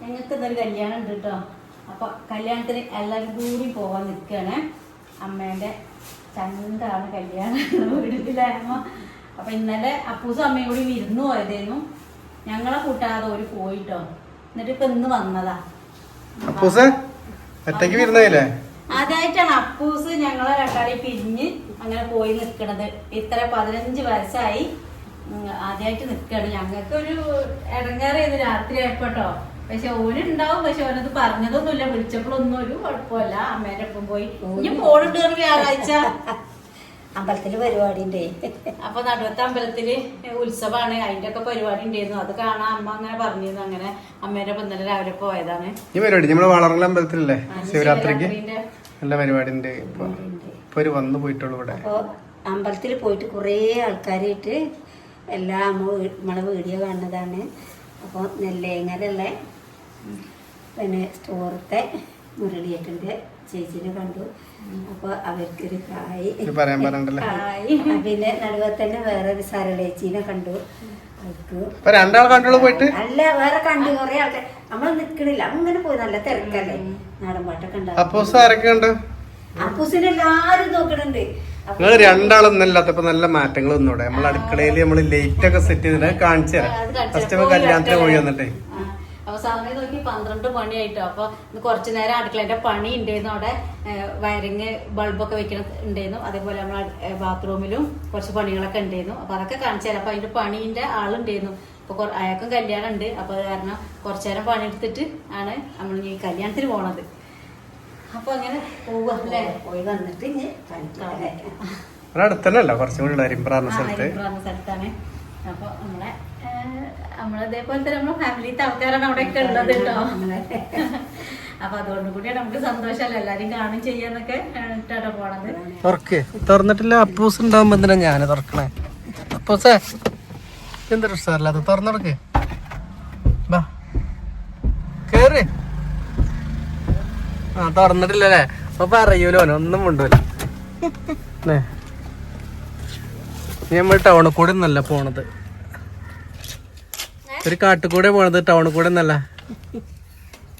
ഞങ്ങൾക്ക് ഇന്നൊരു കല്യാണം ഉണ്ട് കേട്ടോ അപ്പൊ കല്യാണത്തിന് എല്ലാവരും കൂടി പോവാൻ നിൽക്കുകയാണ്. അമ്മേന്റെ ചന്താണ് കല്യാണം. വീട്ടിലായിരുന്നു അപ്പൊ ഇന്നലെ അപ്പൂസും അമ്മയും കൂടി വിരുന്ന് പോയതേനു. ഞങ്ങളെ കൂട്ടാതെ ഒരു പോയിട്ടോ. എന്നിട്ട് ഇപ്പൊ ഇന്ന് വന്നതാ. അപ്പൂസേ ഒറ്റയ്ക്ക് ആദ്യമായിട്ടാണ് അപ്പൂസ് ഞങ്ങളെ രണ്ടാളി പിരിഞ്ഞ് അങ്ങനെ പോയി നിൽക്കണത്. ഇത്ര പതിനഞ്ച് വയസ്സായി. ആദ്യമായിട്ട് നിൽക്കുകയാണ്. ഞങ്ങൾക്ക് ഒരു ഇടങ്ങേറിയത് രാത്രി ആയപ്പോട്ടോ പക്ഷെ ഓനുണ്ടാവും പക്ഷെ ഓനത് പറഞ്ഞതൊന്നുമില്ല. വിളിച്ചപ്പോഴൊന്നും ഒരു കുഴപ്പമില്ല. അമ്മേന്റെ ഒപ്പം പോയി. ഇനി പോണുണ്ട് ഒരു വ്യാഴാഴ്ച അമ്പലത്തിൽ പരിപാടി ഉണ്ടേ അപ്പൊ നടുവത്തെ അമ്പലത്തിൽ ഉത്സവമാണ്. അതിന്റെ ഒക്കെ പരിപാടി ഉണ്ടായിരുന്നു. അത് കാണാൻ അമ്മ അങ്ങനെ പറഞ്ഞിരുന്നു. അങ്ങനെ അമ്മേന്റെ ഒപ്പം ഇന്നലെ രാവിലെ പോയതാണ്. ഈ പരിപാടി നമ്മൾ വളർന്ന അമ്പലത്തിലല്ലേ? ശിവരാത്രിക്ക്? നല്ല പരിപാടി ഉണ്ട്. ഇപ്പൊ ഒരു വന്നു പോയിട്ടുള്ളൂ ഇവിടെ. അമ്പലത്തിൽ പോയിട്ട് കുറേ ആൾക്കാരായിട്ട് എല്ലാം നമ്മളെ വീഡിയോ കാണുന്നതാണ്. അപ്പോൾ നെല്ലേങ്ങലുള്ള പിന്നെ സ്റ്റോറത്തെ മുരളിയേട്ടന്റെ ചേച്ചിനെ കണ്ടു. അപ്പോൾ അവർക്കൊരു ഹായ് ഹായ് പിന്നെ നടുവെ തന്നെ വേറെ ഒരു സരളേച്ചീനെ കണ്ടു. രണ്ടാൾ കണ്ടുള്ളൂ പോയിട്ട്? അല്ല വേറെ കണ്ടു. കുറേ ആൾക്കാർ നമ്മൾ നിക്കണില്ല. അങ്ങനെ പോയി നല്ല തിരക്കല്ലേ. നാടൻ പാട്ടൊക്കെ ഉണ്ടാവും. അപ്പൂസ് ആരൊക്കെ ഉണ്ട്? അപ്പൂസിനെ എല്ലാരും നോക്കണുണ്ട്. നിങ്ങൾ രണ്ടാളൊന്നും ഇല്ലാത്തപ്പോ നല്ല മാറ്റങ്ങൾ ഒന്നൂടെ നമ്മൾ അടുക്കളയിൽ നമ്മൾ ലൈറ്റ് ഒക്കെ സെറ്റ് ചെയ്തിട്ട് കാണിച്ചു തരാം. ഫസ്റ്റ് കല്യാണത്തിന് പോയി വന്നിട്ടേ. അപ്പൊ സമയം നോക്കി പന്ത്രണ്ട് മണിയായിട്ടോ. അപ്പൊ കുറച്ചു നേരം അടുക്കളേന്റെ പണി ഉണ്ടായിരുന്നു അവിടെ വയറിങ് ബൾബൊക്കെ വെക്കണ ഉണ്ടായിരുന്നു അതേപോലെ നമ്മൾ ബാത്റൂമിലും കുറച്ച് പണികളൊക്കെ ഉണ്ടായിരുന്നു അപ്പൊ അതൊക്കെ കാണിച്ചു തരാം. അപ്പൊ അതിന്റെ പണീന്റെ ആളുണ്ടായിരുന്നു അപ്പൊ അയാൾക്കും കല്യാണം ഉണ്ട് അപ്പൊ അത് കാരണം കുറച്ചു നേരം പണിയെടുത്തിട്ട് ആണ് നമ്മൾ ഈ കല്യാണത്തിന് പോണത്. അപ്പൊ അങ്ങനെ പോവുക അല്ലേ? പോയി വന്നിട്ട് ഇനി കാണിക്കാം അല്ലേ? ഇവിടെ അടുത്ത് തന്നെ അല്ല കുറച്ചും കൂടി സ്ഥലത്താണ്. അപ്പൊ നമ്മളെ നമ്മളതേപോലെ തന്നെ നമ്മളെ ഫാമിലിത്തെ ആൾക്കാരാണ് അവിടെ ഒക്കെ ഉള്ളത് കേട്ടോ. അപ്പൊ അതുകൊണ്ട് കൂടിയാണ് നമുക്ക് സന്തോഷമല്ല? എല്ലാരും കാണും ചെയ്യാന്നൊക്കെ ഇട്ടാണ് പോണത്. തുറക്കേ. തുറന്നിട്ടില്ല അപ്പൂസ് ഉണ്ടാവുമ്പോ എന്തിനാ ഞാൻ തുറക്കണേ? അപ്പൂസേ എന്തൊരു സാറല്ല അത് തുറന്നിടക്ക്. ബാ. കേറി. ആ തുറന്നിട്ടില്ലല്ലേ? അപ്പൊ പറയൂലോ ഒന്നും കൊണ്ടുവല്ല നമ്മൾ ടൗണിൽ കൂടെ ഒന്നല്ല പോണത്. ഒരു കാട്ടുകൂടെ പോണത് ടൗണിൽ കൂടെ എന്നല്ല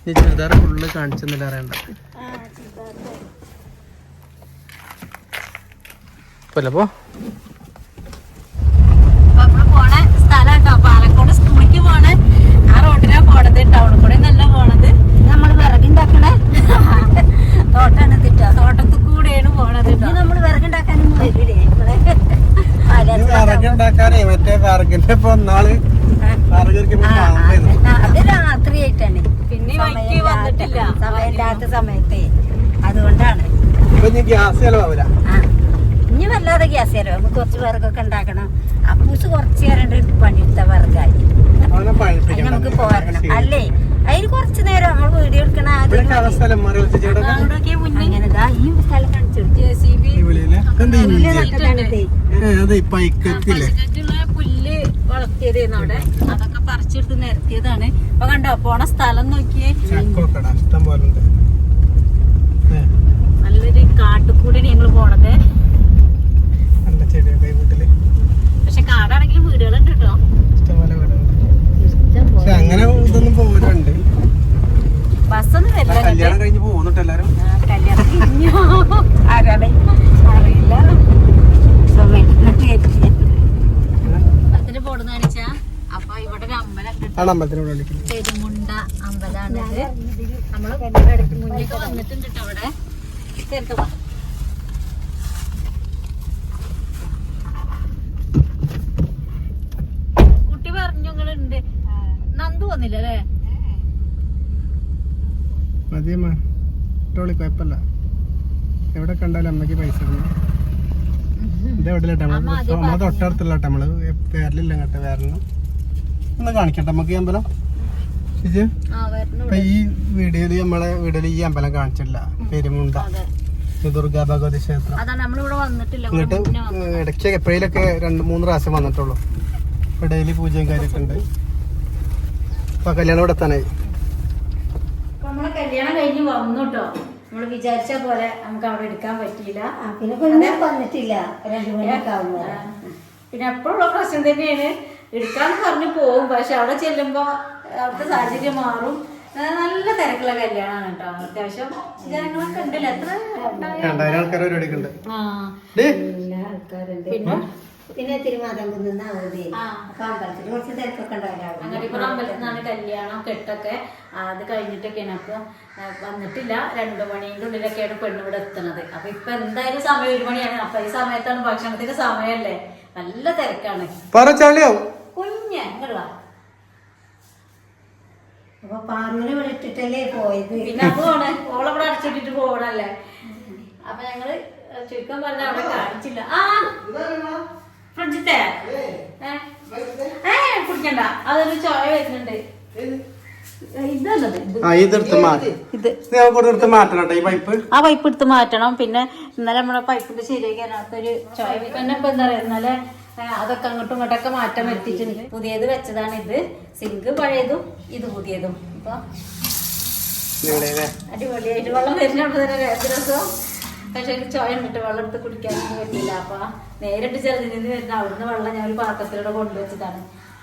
ഈ ചുരിദാർ ഫുള്ള് കാണിച്ചെന്നില്ല അറിയണ്ട. പോലപ്പോ ഇനി വിറകുണ്ടാക്കാനും മറ്റേ വിറകിന്റെ ഇപ്പൊ ഒന്നാൾ അത് രാത്രിയായിട്ടാണ്. പിന്നെ വന്നിട്ടില്ല. സമയമില്ലാത്ത സമയത്തെ അതുകൊണ്ടാണ്. ഇപ്പൊ ഇനി വല്ലാതെ ഗ്യാസ് തരാം നമുക്ക് കുറച്ച് പേർക്കൊക്കെ ഉണ്ടാക്കണം. അപ്പൂസ് കുറച്ച് നേരം പണിയെടുത്ത അവനെ നമുക്ക് പോരണം. അല്ലേ? അതിന് കുറച്ച് നേരം നമ്മൾ വീഡിയോ എടുക്കണ ഇവിടെ ആദ്യം കഥ സ്ഥലം മാറി വെച്ച മുന്നേ അങ്ങനെ ദാ ഈ സ്ഥലം കാണിച്ചു വളർത്തിയതായിരുന്നു അവിടെ അതൊക്കെ പറിച്ചെടുത്ത് നിരത്തിയതാണ്. അപ്പൊ കണ്ടോ പോണ സ്ഥലം നോക്കിയേ. നല്ലൊരു കാട്ടുകൂടെ ഞങ്ങൾ പോണത്. പക്ഷെ കാടാണെങ്കിലും വീടുകളുണ്ട് കേട്ടോ. അങ്ങനെ ഇതൊന്നും പോരുണ്ട്. ബസ്സൊന്നും വരില്ല കല്യാണം കഴിഞ്ഞ് പോകുന്നുണ്ട് എല്ലാരും. കല്യാണം കഴിഞ്ഞോ? ആരാണ് അറിയില്ല സമയത്ത് കേട്ടില്ല. അതിന് പോടുന്ന കാണിച്ചാ അപ്പൊ ഇവിടെ ഒരു അമ്പലം ഉണ്ട് ആണ് അമ്പലത്തിനോട് വിളിക്കുന്നത് പെരുമുണ്ട അമ്പലാണിത് നമ്മൾ ഇടയ്ക്ക് മുന്നേക്ക് വന്നിട്ടുണ്ട് കേട്ടോ അവിടെ. ചേർത്ത് കുട്ടി പറഞ്ഞു നിങ്ങളുണ്ട്. നന്ദു വന്നില്ല അല്ലേ മതിയമ്മ ടോളി കുഴപ്പമില്ല. എവിടെ കണ്ടാലും അമ്മയ്ക്ക് പൈസ ഇതെവിടെ തൊട്ടടുത്തുള്ള നമ്മൾ പേരിലില്ല കേട്ടോ വേറെണ്ണം ഒന്ന് കാണിക്കട്ടെ. നമുക്ക് ഈ അമ്പലം ഈ വീഡിയോയിൽ നമ്മളെ വീഡിയോയിൽ ഈ അമ്പലം കാണിച്ചിട്ടില്ല. പെരുമുണ്ട. ദുർഗാ ഭഗവതി ക്ഷേത്രം. എന്നിട്ട് ഇടയ്ക്ക് എപ്പോഴേലൊക്കെ രണ്ട് മൂന്ന് പ്രാവശ്യം വന്നിട്ടുള്ളൂ. ഇപ്പൊ ഡെയിലി പൂജയും കാര്യമൊക്കെ ഉണ്ട്. ഇപ്പൊ കല്യാണം ഇവിടെ തന്നെ നമ്മളെ കല്യാണം കഴിഞ്ഞ് വന്നു കേട്ടോ നമ്മൾ വിചാരിച്ച പോലെ നമുക്ക് അവിടെ എടുക്കാൻ പറ്റിയില്ല. പിന്നെ വന്നിട്ടില്ല. രണ്ടു മണിയൊക്കെ ആവുമ്പോൾ. പിന്നെ എപ്പോഴുള്ള പ്രശ്നം തന്നെയാണ്. എടുക്കാന്ന് പറഞ്ഞു പോകും പക്ഷെ അവിടെ ചെല്ലുമ്പോ അവിടുത്തെ സാഹചര്യം മാറും. നല്ല തിരക്കുള്ള കല്യാണമാണ് കേട്ടോ. അത്യാവശ്യം ജനങ്ങളൊക്കെ ഉണ്ടല്ലോ. എത്ര പിന്നെ? പിന്നെ തിരുമാതം നിന്ന് അവധി ആ. അപ്പൊ അമ്പലത്തിൽ കുറച്ച് തിരക്കൊക്കെ ഉണ്ടാവില്ല? അങ്ങടിപ്പുറം അമ്പലത്തിൽ നിന്നാണ് കല്യാണം കെട്ടൊക്കെ. അത് കഴിഞ്ഞിട്ടൊക്കെയാണ്. അപ്പൊ വന്നിട്ടില്ല. രണ്ടു മണിന്റെ ഉള്ളിലൊക്കെയാണ് പെണ്ണ് ഇവിടെ എത്തുന്നത് അപ്പൊ ഇപ്പൊ എന്തായാലും സമയം ഒരു മണിയാണ്. അപ്പൊ ഈ സമയത്താണ് ഭക്ഷണത്തിന്റെ സമയമല്ലേ നല്ല തിരക്കാണ്. പറ ചളിയാവും. കുഞ്ഞ് ഇങ്ങട് വാ. അപ്പൊ പാമ്പിനെ വിളിച്ചിട്ടല്ലേ പോയത്? പിന്നെ അതുമാണ് ഓളവിടെ അടച്ചിട്ടിട്ട് പോകണല്ലേ അപ്പൊ ഞങ്ങൾ ചുരുക്കം പറഞ്ഞ അവിടെ കാണിച്ചില്ല. ആ ഫ്രിഡ്ജിത്തേ? ഏ. കുടിക്കണ്ട. അതൊരു ചോയ വരുന്നുണ്ട്. ആ പൈപ്പ്. ആ പൈപ്പ് എടുത്ത് മാറ്റണം. പിന്നെ ഇന്നലെ നമ്മുടെ പൈപ്പിന്റെ ശരിയാക്കാനകത്തൊരു ചോയ പിന്നെ ഇപ്പൊ എന്താ പറയാ ഇന്നലെ അതൊക്കെ അങ്ങോട്ടും ഇങ്ങോട്ടൊക്കെ മാറ്റം വരുത്തിയിട്ടുണ്ട്. പുതിയത് വെച്ചതാണ് ഇത്. സിങ്ക് പഴയതും ഇത് പുതിയതും. അപ്പൊ അടിപൊളിയായിട്ട് വെള്ളം തന്നെ രണ്ട് ദിവസം പക്ഷെ എനിക്ക് ചോയ ഉണ്ടിട്ട് വെള്ളം എടുത്ത് കുടിക്കാനൊന്നും പറ്റില്ല. അപ്പൊ നേരിട്ട് ചെറുതിൽ നിന്ന് വരുന്ന അവിടുന്ന് വെള്ളം ഞാൻ ഒരു പാത്രത്തിലൂടെ കൊണ്ടുവച്ചതാണ്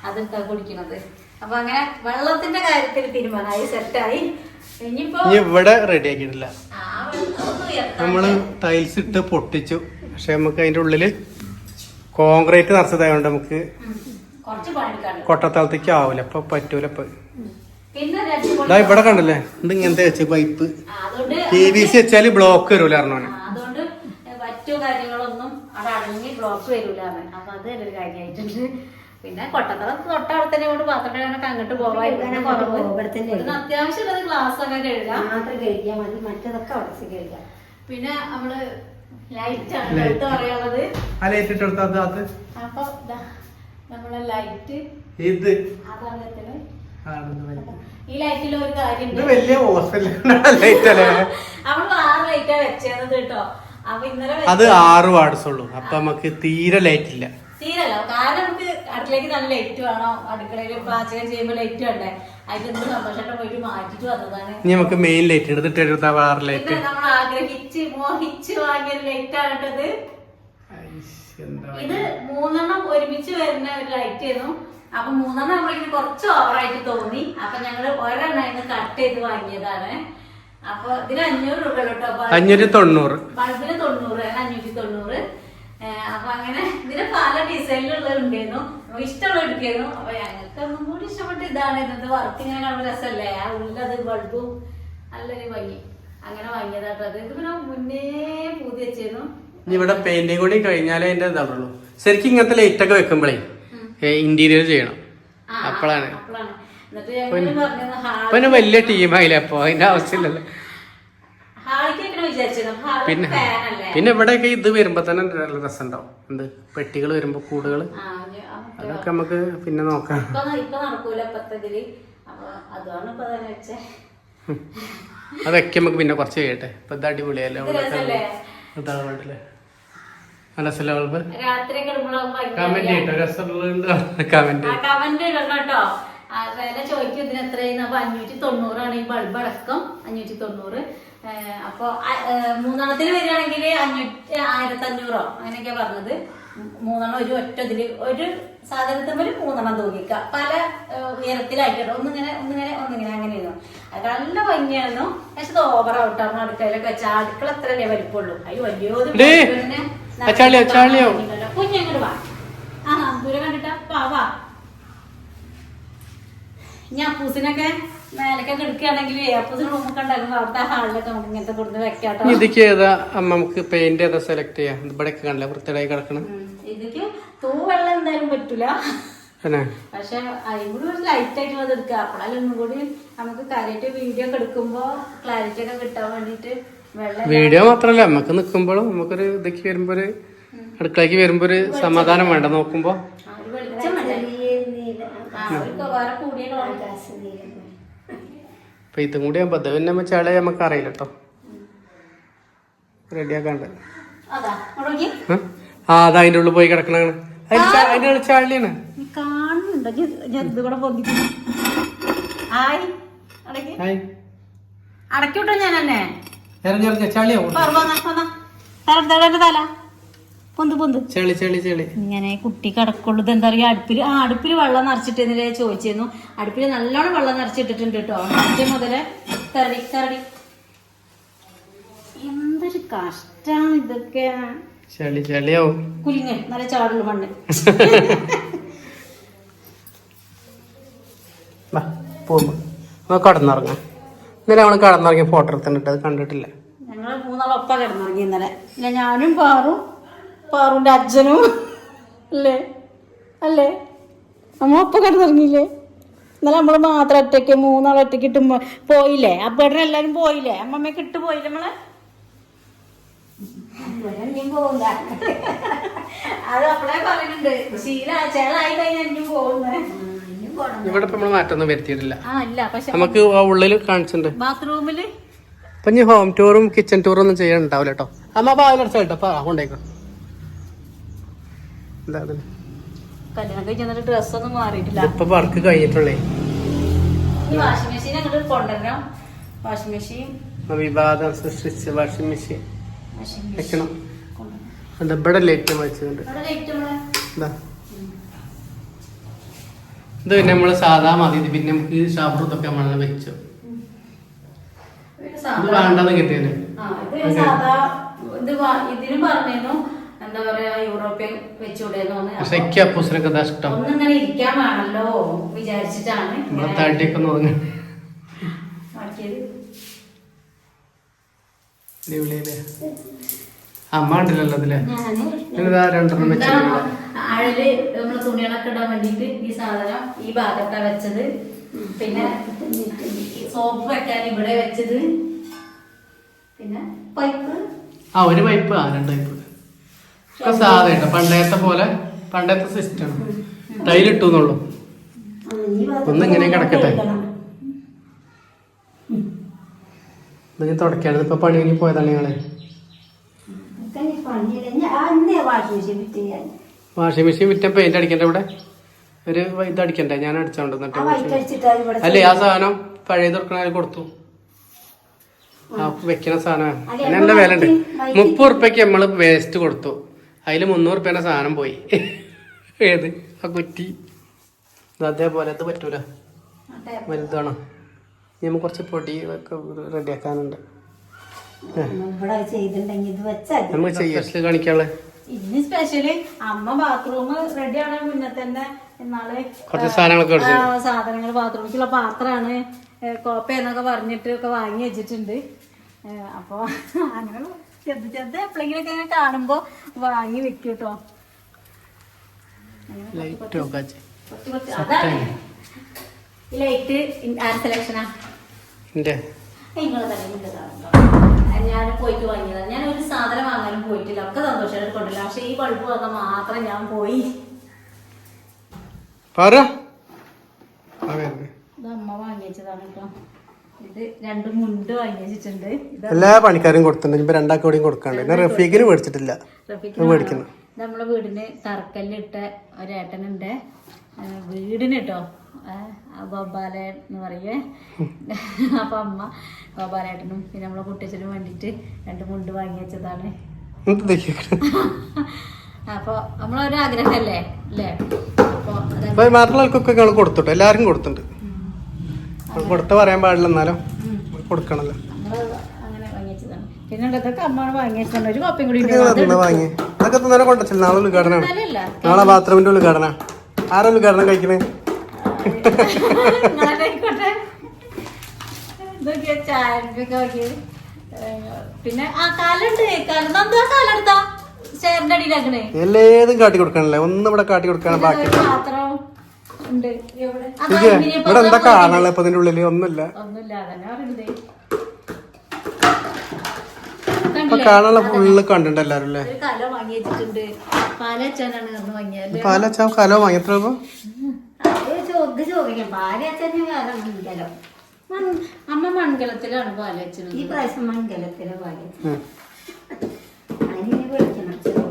അതെടുത്താ കുടിക്കണത്. അപ്പൊ അങ്ങനെ വെള്ളത്തിന്റെ കാര്യത്തിൽ തീരുമാനമായി സെറ്റായി. ഇനിയിപ്പോ ഇവിടെ റെഡി ആക്കിയിട്ടില്ല. ആ വെള്ളം ഒന്ന് നമ്മൾ ടൈൽസ് ഇട്ട് പൊട്ടിച്ചു. പക്ഷെ നമുക്ക് അതിന്റെ ഉള്ളിൽ കോൺക്രീറ്റ് നിറച്ചതായതുകൊണ്ട് നമുക്ക് ഉം. കുറച്ച് ഇപ്പൊ കൊട്ടത്തളത്തേക്ക് ആവില്ല അപ്പൊ പറ്റൂല ഇപ്പൊ. പിന്നെ ഇതാ ഇവിടെ കണ്ടല്ലേ? ഇത് ഇങ്ങനത്തെ വെച്ച് പൈപ്പ്. പി വി സി വെച്ചാൽ ബ്ലോക്ക് വരൂല അറിഞ്ഞോനെ അതുകൊണ്ട് മറ്റു കാര്യങ്ങളൊന്നും അടങ്ങി ബ്ലോക്ക് വരൂലാണ് അപ്പൊ അത് ഒരു പിന്നെ കൊട്ടത്തറ തൊട്ടവിടെ തന്നെ കൊണ്ട് പാത്രം കഴുകാനൊക്കെ അങ്ങോട്ട് പോവാൻ ഗ്ലാസ് ഒക്കെ കഴുകാം. മാത്രം കഴിക്കാൻ മതി. മറ്റതൊക്കെ അവിടെ വെച്ച് കഴിക്കാം പിന്നെ നമ്മൾ ലൈറ്റ് ആ ലൈറ്റ് ഇട്ടെടുത്ത അത് ഇത് ഈ ലൈറ്റിൽ ഒരു ഇത് വലിയ ലൈറ്റ് അല്ലേ? അവൾ ആറ് ലൈറ്റാ വെച്ചത് കേട്ടോ. അപ്പൊ ഇന്നലെ അത് ആറ് വാട്സ് ഉള്ളൂ. അപ്പൊ നമുക്ക് തീരെ ലൈറ്റ് ഇല്ല. തീരല്ല കാരണം നമുക്ക് അടുക്കളയ്ക്ക് നല്ല ലൈറ്റ് വേണം. അടുക്കളയിൽ പാചകം ചെയ്യുമ്പോൾ ലൈറ്റ് വേണ്ടേ? അതിന് എന്ത് സന്തോഷം പോയിട്ട് മാറ്റിട്ട് വന്നതാണ്. ഇനി നമുക്ക് മെയിൻ ലൈറ്റ് എടുത്തിട്ട് എടുത്ത വേറെ ലൈറ്റ് നമ്മൾ ആഗ്രഹിച്ച് മോഹിച്ച് വാങ്ങിയ ലൈറ്റ് ആണിട്ടത് ഇത്. മൂന്നെണ്ണം ഒരുമിച്ച് വരുന്ന ഒരു ലൈറ്റ് ആയിരുന്നു. അപ്പൊ മൂന്നെണ്ണം നമ്മളിങ്ങനെ കുറച്ച് ഓവറായിട്ട് തോന്നി. അപ്പൊ ഞങ്ങൾ ഒരെണ്ണം ഇന്ന് കട്ട് ചെയ്ത് വാങ്ങിയതാണ്. അപ്പൊ ഇതിന് അഞ്ഞൂറ് രൂപ കേട്ടോ അഞ്ഞൂറ്റി തൊണ്ണൂറ്. ബൾബിന് തൊണ്ണൂറ് അഞ്ഞൂറ്റി തൊണ്ണൂറ്. അപ്പൊ അങ്ങനെ ഇതിന് പല ഡിസൈനിലുള്ളത് ഉണ്ടായിരുന്നു നമുക്ക് ഇഷ്ടമുള്ള എടുക്കായിരുന്നു അപ്പൊ ഞങ്ങൾക്ക് ഒന്നും കൂടി ഇഷ്ടപ്പെട്ട ഇതാണ്. ഇന്നത്തെ വർക്ക് ഇങ്ങനെ കാണുമ്പോൾ രസമല്ലേ? ആ ഉള്ളത് ബൾബും നല്ലൊരു ഭംഗി. അങ്ങനെ വാങ്ങിയതാട്ടോ. അത് ഇത് പിന്നെ മുന്നേ പൂതി വെച്ചിരുന്നു. ഇവിടെ പെയിന്റിങ് കൂടി കഴിഞ്ഞാലേ അതിന്റെ ഇതാവുള്ളൂ ശരിക്കും ഇങ്ങനത്തെ ലൈറ്റ് ഒക്കെ വെക്കുമ്പോഴേ ഇന്റീരിയർ ചെയ്യണം. അപ്പോഴാണ് പിന്നെ വലിയ ടീമായില്ലേ അപ്പൊ അതിന്റെ ആവശ്യമില്ലല്ലോ. പിന്നെ പിന്നെ ഇവിടെയൊക്കെ ഇത് വരുമ്പോ തന്നെ നല്ല രസം ഉണ്ടാവും എന്ത്? പെട്ടികൾ വരുമ്പോ കൂടുകൾ അതൊക്കെ നമുക്ക് പിന്നെ നോക്കാം. അതൊക്കെ നമുക്ക് പിന്നെ കുറച്ച് കഴിയട്ടെ. ഇപ്പൊ ഇത് അടിപൊളിയല്ലേ? ഇത് രസല്ലേ? ഇതാ വേണ്ടല്ലേ നല്ല രസമല്ലേ ബൾബ്? കമന്റ് ചെയ്യട്ടോ. രസമുള്ളത് കമന്റ് കമന്റ് ഇടണം കേട്ടോ. വില ചോദിക്കും ഇതിന് എത്രയാണ് അപ്പൊ അഞ്ഞൂറ്റി തൊണ്ണൂറാണ് ഈ ബൾബ് അടക്കം. അഞ്ഞൂറ്റി തൊണ്ണൂറ് അപ്പൊ മൂന്നെണ്ണത്തിന് വരികയാണെങ്കിൽ അഞ്ഞൂറ്റി ആയിരത്തി അഞ്ഞൂറോ അങ്ങനെയൊക്കെ പറഞ്ഞത്. മൂന്നെണ്ണം ഒരു ഒറ്റ ഇതിൽ ഒരു സാധനത്തിൽ മൂന്നെണ്ണം തോന്നിക്ക. പല ഉയരത്തിലായിട്ട് ഒന്നിങ്ങനെ ഒന്നിങ്ങനെ ഒന്നിങ്ങനെ അങ്ങനെയായിരുന്നു. അത് നല്ല ഭംഗിയായിരുന്നു. പക്ഷെ ഇത് ഓവർ ഔട്ടാണ് അടുക്കളയിലൊക്കെ വെച്ചാൽ അടുക്കള എത്രയല്ലേ വലിപ്പുള്ളൂ അയ്യോ ചളിയോ? കുഞ്ഞങ്ങോട്ട് വാ. ആ ദൂരെ കണ്ടിട്ടാ. വാ വാ. ഞാൻ അപ്പൂസിനൊക്കെ മേലൊക്കെ എടുക്കുകയാണെങ്കിൽ റൂമൊക്കെ ഉണ്ടാക്കുമ്പോ അവിടുത്തെ ഹാളിലൊക്കെ നമുക്ക് ഇങ്ങനത്തെ കൊടുത്ത് വെക്കാട്ടോ ഇതിക്ക് ഏതാ? നമുക്ക് പെയിന്റ് ഏതാ സെലക്ട് ചെയ്യാം? ഇവിടെയൊക്കെ കണ്ടില്ല വൃത്തിയായി കിടക്കണം? ഇതൊക്കെ തൂ വെള്ളം എന്തായാലും പറ്റൂല. പിന്നെ? പക്ഷെ അതിനും കൂടി ഒരു ലൈറ്റ് ആയിട്ടുള്ളത് എടുക്കുക അപ്പോഴല്ലേ ഒന്നും കൂടി നമുക്ക് കാര്യമായിട്ട് വീഡിയോ ഒക്കെ എടുക്കുമ്പോ ക്ലാരിറ്റി ഒക്കെ കിട്ടാൻ വേണ്ടിട്ട് വെള്ളം വീഡിയോ മാത്രല്ല നമുക്ക് നിക്കുമ്പോഴും നമുക്കൊരു ഇതൊക്കെ വരുമ്പോ ഒരു അടുക്കളയ്ക്ക് വരുമ്പോ ഒരു സമാധാനം വേണ്ട നോക്കുമ്പോ. വെളിച്ചം വേണ്ടേ? വേറെ കൂടിയ അപ്പൊ ഇതും കൂടി ആ അത് പിന്നെ ചേളെ നമുക്ക് അറിയില്ല കേട്ടോ റെഡിയാക്കാണ്ട്. ആ അതാ അതിന്റെ ഉള്ളിൽ പോയി കിടക്കണാണ് അതിന്റെ ഉള്ളിൽ ചളിയാണ്. നീ കാണുന്നുണ്ടോ? ജന്തു കൂടെ പൊന്തിക്കുന്നു. ആയി അടക്കി ഹായ്. അടക്കി വിട്ടോ ഞാൻ തന്നെ ഇറങ്ങി ചളിയാവും തല. പൊന്ത് പൊന്ത്. ചെളി ചെളി ചെളി. ഇങ്ങനെ കുട്ടി കിടക്കുള്ളൂ. എന്താ പറയാ അടുപ്പിൽ ആ അടുപ്പിൽ വെള്ളം നിറച്ചിട്ടെന്നില്ലേ ചോദിച്ചിരുന്നു. അടുപ്പിൽ നല്ലോണം വെള്ളം നിറച്ചിട്ടിട്ടുണ്ട് കേട്ടോ. ആദ്യം മുതലേ തരടി തരടി. എന്തൊരു കഷ്ടാണ് ഇതൊക്കെ. ചെളി ചെളിയാവും. കുലിങ്ങ നല്ല ചാടുള്ള മണ്ണ്. പോകുമ്പോ. നമുക്ക് കടന്നിറങ്ങാം. ഇന്നലെ നമ്മൾ കടന്നിറങ്ങിയ ഫോട്ടോ എടുത്തിട്ട് അത് കണ്ടിട്ടില്ല. ഞങ്ങൾ മൂന്നാളൊപ്പം കിടന്നിറങ്ങി ഇന്നലെ. ഞാനും പാറും പാറുന്റെ അച്ഛനും. അല്ലേ? അല്ലേ? നമ്മ ഒപ്പം കിടന്നിറങ്ങിയില്ലേ എന്നാലും നമ്മൾ മാത്രം ഒറ്റയ്ക്ക് മൂന്നാൾ ഒറ്റയ്ക്ക് ഇട്ട് പോയില്ലേ? അപ്പേട്ടൻ എല്ലാരും പോയില്ലേ? അമ്മമ്മയൊക്കെ ഇട്ട് പോയില്ലേ നമ്മളെ? അത് അപ്പളേ പറയുന്നുണ്ട്. ശീല ചേളായി കഴിഞ്ഞാൽ എനിക്കും പോകുന്നത് ഇവിടെ ഇപ്പൊ നമ്മൾ മാറ്റൊന്നും വരുത്തിയിട്ടില്ല. ആ ഇല്ല. പക്ഷെ നമുക്ക് ഉള്ളിൽ ഉള്ളിൽ കാണിച്ചിട്ടുണ്ട്. ബാത്റൂമിൽ അപ്പൊ ഇനി ഹോം ടൂറും കിച്ചൺ ടൂറും ഒന്നും ചെയ്യാൻ ഉണ്ടാവില്ല കേട്ടോ. അമ്മ കേട്ടോ അപ്പൊ കൊണ്ടേക്കോ? കല്യാണം കഴിഞ്ഞ ഡ്രസ്സൊന്നും മാറിയിട്ടില്ല. ഇതിപ്പോ വർക്ക് കഴിഞ്ഞിട്ടുള്ളേ. ഈ വാഷിംഗ് മെഷീൻ അങ്ങോട്ട് കൊണ്ടുവരണം. വാഷിംഗ് മെഷീൻ വിവാദം സൃഷ്ടിച്ച വാഷിംഗ് മെഷീൻ വെക്കണം. എന്താ ഇവിടെ ലേറ്റ് വെച്ചിട്ടുണ്ട്. ഇത്. പിന്നെ നമ്മൾ സാധാ മതി. ഇത് പിന്നെ നമുക്ക് ഷാബ്രൂത്തൊക്കെ നമ്മളെ നമ്മൾ വെച്ചു. ഇത് വേണ്ടെന്ന് കിട്ടിയത് ആ ഇത് സാധാ ഇത് വാ- ഇതിനും പറഞ്ഞിരുന്നു. എന്താ പറയാ യൂറോപ്യൻ അപ്പൂസിനൊക്കെ ഇതാ ഇഷ്ടം? ഒന്നിങ്ങനെ ഇരിക്കാൻ വേണല്ലോ വിചാരിച്ചിട്ടാണ് അമ്മ ഉണ്ടല്ലോ അതിൽ? രണ്ടെണ്ണം ആഴിൽ നമ്മൾ തുണികളൊക്കെ ഇടാൻ വേണ്ടിട്ട് ഈ സാധനം ഈ ഭാഗത്താ വെച്ചത്. പിന്നെ സോപ്പ് വെക്കാൻ ഇവിടെ വെച്ചത്. പിന്നെ പൈപ്പ്. ആ ഒരു പൈപ്പ് ആ രണ്ട് പൈപ്പ്. ഒക്കെ സാധാ കേട്ടോ പണ്ടത്തെ പോലെ പണ്ടത്തെ സിസ്റ്റം ടൈലിട്ടു എന്നുള്ളൂ. ഒന്ന് ഇങ്ങനെ കിടക്കട്ടെ. ഇത് തുടക്കാണ് ഇപ്പൊ പണി കഴിഞ്ഞ് പോയതാണ് ഞങ്ങൾ. വാഷിംഗ് മെഷീൻ വിറ്റ പെയിന്റ് അടിക്കണ്ട ഇവിടെ? ഒരു ഇത് അടിക്കണ്ടേ? ഞാൻ അടിച്ചോണ്ട് അല്ലേ ആ സാധനം പഴയ തുറക്കണ കൊടുത്തു. ആ വെക്കണ സാധനം നല്ല വില ഉണ്ട് മുപ്പത് ഉറുപ്പ്യക്ക് നമ്മൾ വേസ്റ്റ് കൊടുത്തു. അതിൽ മുന്നൂറ് ഉറുപ്പ്യന്റെ സാധനം പോയി. ഏത്? ആ കുറ്റി. അതേപോലെ അത് പറ്റൂല. വലുതാണോ? ഇനി നമുക്ക് കുറച്ച് പൊടി ഒക്കെ റെഡിയാക്കാനുണ്ട് നമുക്ക് ചെയ്യാം. കാണിക്കാനുള്ള? ഇനി സ്പെഷ്യൽ അമ്മ ബാത്റൂം റെഡി ആവാൻ മുന്നേ തന്നെ. ആ, സാധനങ്ങൾ ബാത്റൂമിലേക്കുള്ള പാത്രമാണ്. കോപ്പ എന്നൊക്കെ പറഞ്ഞിട്ട് ഒക്കെ വാങ്ങി വെച്ചിട്ടുണ്ട്. അപ്പൊ അങ്ങനെ ചെറുത് ചെറുത് എപ്പോഴെങ്കിലൊക്കെ ഇങ്ങനെ കാണുമ്പോ വാങ്ങി വെക്കൂട്ടോ. കേട്ടോ ലൈറ്റ് ആര് സെലക്ഷനാ ഞാൻ പോയിട്ട് വാങ്ങിയതാണ് ഞാൻ ഒരു സാധനം വാങ്ങാനും പോയിട്ടില്ല. ഒക്കെ സന്തോഷമായിട്ട് കൊണ്ടില്ല പക്ഷെ ഈ ബൾബ് വാങ്ങാൻ മാത്രം ഞാൻ പോയി. അമ്മ വാങ്ങി വെച്ചതാണ് കേട്ടോ. ഇത് രണ്ട് മുണ്ട് വാങ്ങിച്ചിട്ടുണ്ട് എല്ലാ പണിക്കാരും കൊടുത്തിട്ടുണ്ട്. ഇപ്പൊ രണ്ടാൾക്ക് കൂടിയും കൊടുക്കാണ്ട്. പിന്നെ റഫീഖിന് മേടിച്ചിട്ടില്ല. മേടിക്കുന്നു. നമ്മളെ വീടിന് തറക്കല്ലിട്ട ഒരേട്ടനുണ്ട്. വീടിന് കേട്ടോ ഗോപാല എന്ന് പറയേ. അപ്പൊ അമ്മ ഗോപാലേട്ടനും പിന്നെ നമ്മളെ കുട്ടിച്ചനും വേണ്ടിട്ട് രണ്ട് മുണ്ട് വാങ്ങി വെച്ചതാണ്? അപ്പൊ നമ്മളൊരാഗ്രഹല്ലേ? അല്ലേ? അപ്പൊ മറ്റുള്ള ആൾക്കൊക്കെ ഞങ്ങൾ കൊടുത്തിട്ടു. എല്ലാരും കൊടുത്തിട്ടുണ്ട്. കൊടുത്ത പറയാൻ പാടില്ല എന്നാലും കൊടുക്കണല്ലോ. പിന്നെ ഇതൊക്കെ അമ്മ വാങ്ങി ഒരു കോപ്പയും കൂടി വാങ്ങി. അതൊക്കെ കൊണ്ടുവച്ചില്ല നാളെ ഉദ്ഘാടനമാണ്. എടുത്താലല്ല. നാളെ ബാത്റൂമിന്റെ ഉദ്ഘാടന. ആരാ ഉദ്ഘാടനം കഴിക്കണേ? പിന്നെ ആ കാലുണ്ട്. കാലെടുത്താ? എല്ലേതും കാട്ടി കൊടുക്കണല്ലേ ഒന്നും ഇവിടെ കാട്ടി കൊടുക്കാൻ ബാക്കി ഇവിടെ എന്താ കാണാനുള്ള ഇപ്പൊ ഇതിന്റെ ഉള്ളിൽ ഒന്നുമില്ല. ഇപ്പൊ കാണാനുള്ള ഫുള്ള് കണ്ടിട്ടുണ്ട് എല്ലാരും അല്ലേ? പാലച്ചാൻ കല വാങ്ങി എത്ര അമ്മ മൺകലത്തിലാണ് പാലച്ചത് ഈ പ്രാവശ്യം മൺകലത്തിലെ പാൽ അതിനെ അതിന് വിളിക്കണം.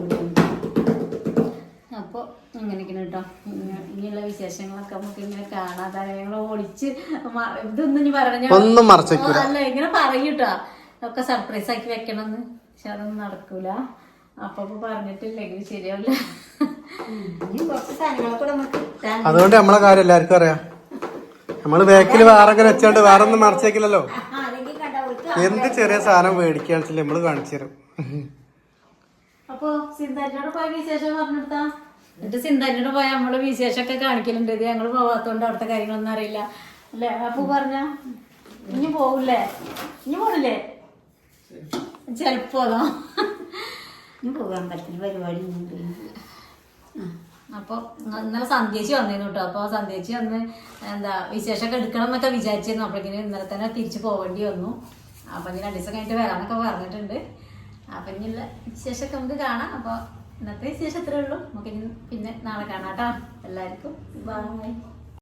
അപ്പൊ ഇങ്ങനെയൊക്കെയാണ് കേട്ടോ ഇങ്ങനെയുള്ള വിശേഷങ്ങളൊക്കെ നമുക്ക് ഇങ്ങനെ കാണാതെ ഞങ്ങൾ ഒളിച്ച് ഇതൊന്നും ഇനി പറഞ്ഞ ഒന്നും അല്ല ഇങ്ങനെ പറയൂട്ടോ ഒക്കെ സർപ്രൈസ് ആക്കി വെക്കണമെന്ന് പക്ഷെ അതൊന്നും നടക്കൂല. അപ്പൊ പറഞ്ഞിട്ടില്ലെങ്കിൽ ശരിയാവില്ല. അതുകൊണ്ട് നമ്മളെ കാര്യം എല്ലാവർക്കും അറിയാം. നമ്മൾ ബാക്കിൽ വേറെ വെച്ചോണ്ട് വേറെ ഒന്നും മറച്ചേക്കില്ലല്ലോ എന്ത് ചെറിയ സാധനം മേടിക്കാൻ വെച്ചാൽ നമ്മൾ കാണിച്ചു തരും. അപ്പൊ സിന്ധാരിനോട് പോയ വിശേഷം പറഞ്ഞെടുത്താ എന്നിട്ട് സിന്ധാരിനോട് പോയ നമ്മൾ വിശേഷമൊക്കെ കാണിക്കലുണ്ട്. ഇത് ഞങ്ങൾ പോവാത്തോണ്ട് അവിടുത്തെ കാര്യങ്ങളൊന്നും അറിയില്ല. അല്ലേ? അപ്പൊ പറഞ്ഞ ഇനി പോവില്ലേ? ഇനി പോണില്ലേ? ചെലപ്പോ ഇനി പോകാൻ പറ്റുന്ന പരിപാടി അപ്പൊ ഇന്നലെ സന്ദേശി വന്നിരുന്നു കേട്ടോ അപ്പൊ സന്ദേശി വന്ന് എന്താ വിശേഷമൊക്കെ എടുക്കണം എന്നൊക്കെ വിചാരിച്ചിരുന്നു. അപ്പോഴേക്കിന് ഇന്നലെ തന്നെ തിരിച്ചു പോവേണ്ടി വന്നു. അപ്പൊ ഇനി രണ്ടു ദിവസം കഴിഞ്ഞിട്ട് വരാന്നൊക്കെ പറഞ്ഞിട്ടുണ്ട്. അപ്പൊ ഇനിയുള്ള വിശേഷമൊക്കെ നമുക്ക് കാണാം. അപ്പൊ ഇന്നത്തെ വിശേഷം ഉള്ളൂ. നമുക്ക് പിന്നെ നാളെ കാണാം കേട്ടോ. എല്ലാവർക്കും.